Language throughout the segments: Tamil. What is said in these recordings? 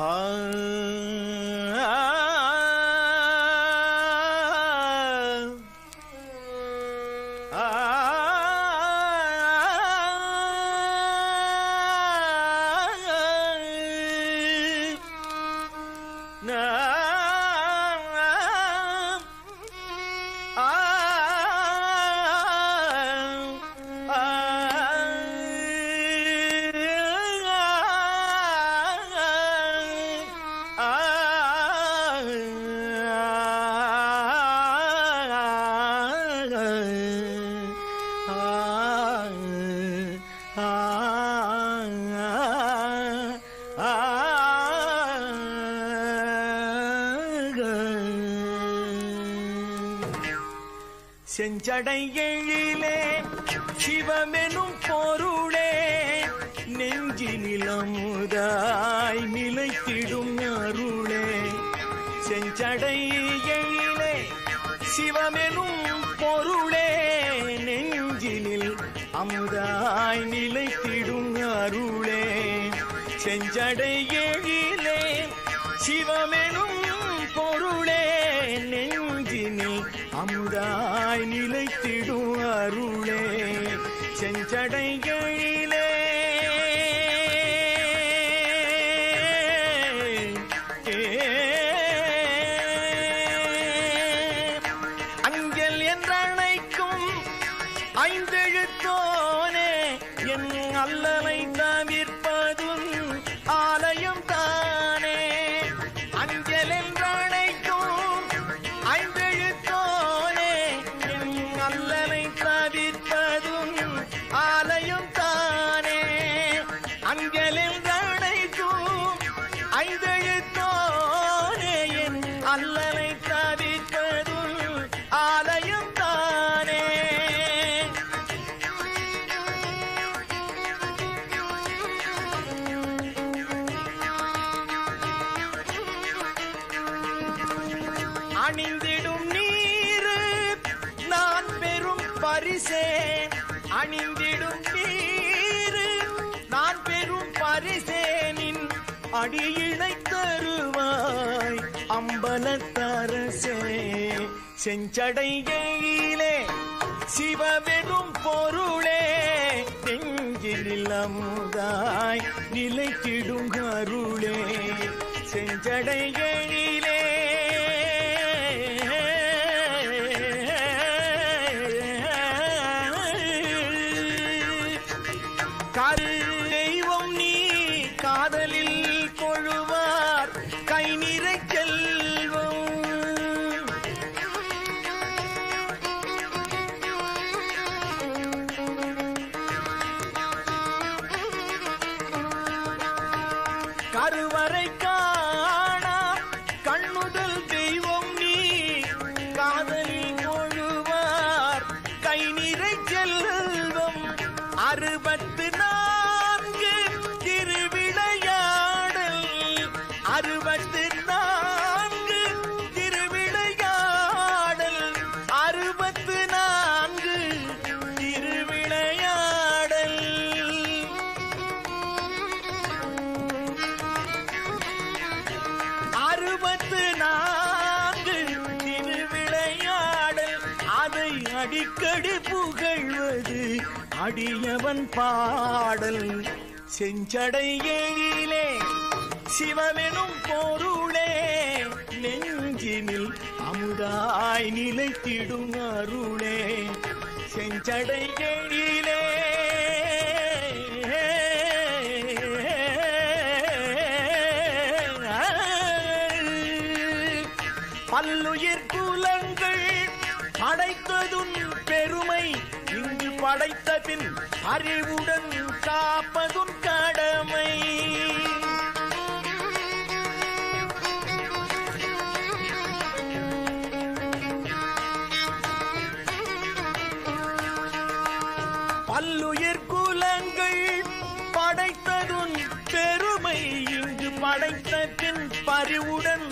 Ah. செஞ்சடை எழிலே சிவமெனும் பொருளே நெஞ்சினில் அமுதாய் நிலைத்திடும் அருளே. செஞ்சடை எழிலே சிவமெனும் பொருளே நெஞ்சினில் அமுதாய் நிலைத்திடும் அருளே. செஞ்சடை எழிலே சிவமே அமுதாய் நிலைத்திடும் அருளே செஞ்சடைகளிலே அஞ்சல் என்றழைக்கும் ஐந்தெழுத்தோனே என் அல்லலை தவிர்ப்பதும் ஆலயம் தானே. அஞ்சல் என்றழைக்கும் அணிந்திடும் நீரு. நான் பெரும் பரிசே அணிந்திடும் நீரு. நான் பெரும் பரிசேனின் அடியினை தருவாய். அம்பலத்தரசே செஞ்சடையிலே சிவவெனும் பொருளே. நெஞ்சில் அமுதாய் நிலைத்திடும் அருளே. செஞ்சடையிலே கருவறை காணா. கண்ணுதல் தெய்வம் நீ காதலில் கொழுவார். கை நிறை செல்வம் அறுபத்து நான்கு அடிக்கடி புகழ்வது அடியவன் பாடல். செஞ்சடை எழிலே சிவமெனும் பொருளே நெஞ்சினில் அமுதாய் நிலைத்திடும் அருளே. செஞ்சடை எழிலே பல்லுயிர் குலங்கள் படைத்ததும் பெருமை இங்கு படைத்த பின் அறிவுடன் காப்பதும் கடமை. பல்லுயிர் குலங்கள் படைத்ததும் பெருமை இங்கு படைத்த பின் பரிவுடன்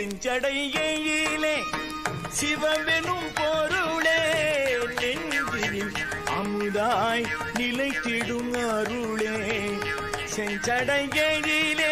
செஞ்சடையிலே சிவமெனும் பொருளே நெஞ்சில் அமுதாய் நிலைத்திடும் அருளே செஞ்சடையிலே